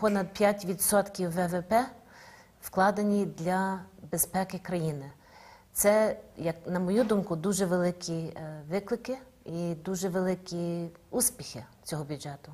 понад 5% ВВП вкладені для безпеки країни. Це, як на мою думку, дуже великі е, виклики і дуже великі успіхи цього бюджету.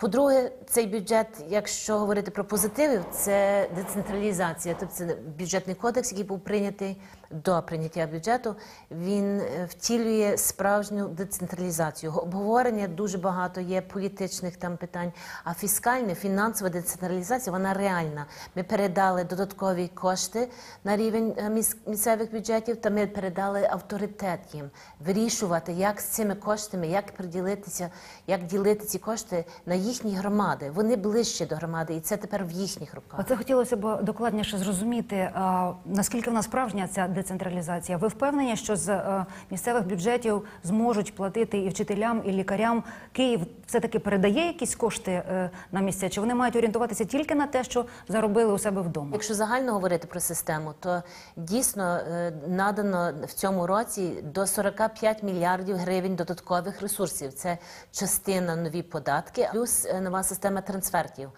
По-друге, цей бюджет, якщо говорити про позитиви, це децентралізація. Тобто це бюджетний кодекс, який був прийнятий до прийняття бюджету. Він е, втілює справжню децентралізацію. Обговорення дуже багато є політичних там питань. А фіскальна, фінансова децентралізація вона реальна. Ми передали додаткові кошти на рівень е, місцевих бюджетів, та ми передали авторитет їм вирішувати, як з цими коштами, як приділитися, як ділити ці кошти на їхні громади. Вони ближче до громади, і це тепер в їхніх руках. Оце хотілося б докладніше зрозуміти, а, наскільки вона справжня ця децентралізація. Ви впевнені, що з е, місцевих бюджетів зможуть платити і вчителям, і лікарям? Київ все-таки передає якісь кошти е, на місця? Чи вони мають орієнтуватися тільки на те, що заробили у себе вдома? Якщо загально говорити про систему, то дійсно е, надано в цьому році до 45 мільярдів гривень додаткових ресурсів. Це частина нові податки, плюс е, нова система трансфертів.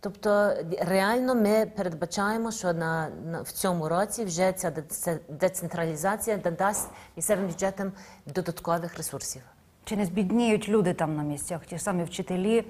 Тобто реально ми передбачаємо, що на, на в цьому році вже ця деце- децентралізація додасть місцевим бюджетам додаткових ресурсів. Чи не збідніють люди там на місцях? Ті самі вчителі,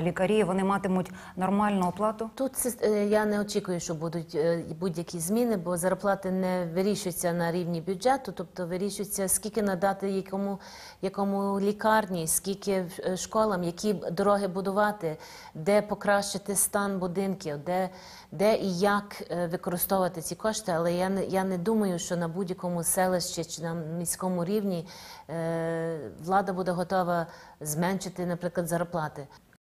лікарі, вони матимуть нормальну оплату? Тут е, я не очікую, що будуть е, будь-які зміни, бо зарплати не вирішуються на рівні бюджету, тобто вирішується, скільки надати якому, якому лікарні, скільки е, школам, які дороги будувати, де покращити стан будинків, де, де і як використовувати ці кошти. Але я не, я не думаю, що на будь-якому селищі чи на міському рівні е, влада буде готова зменшити, наприклад, зарплати.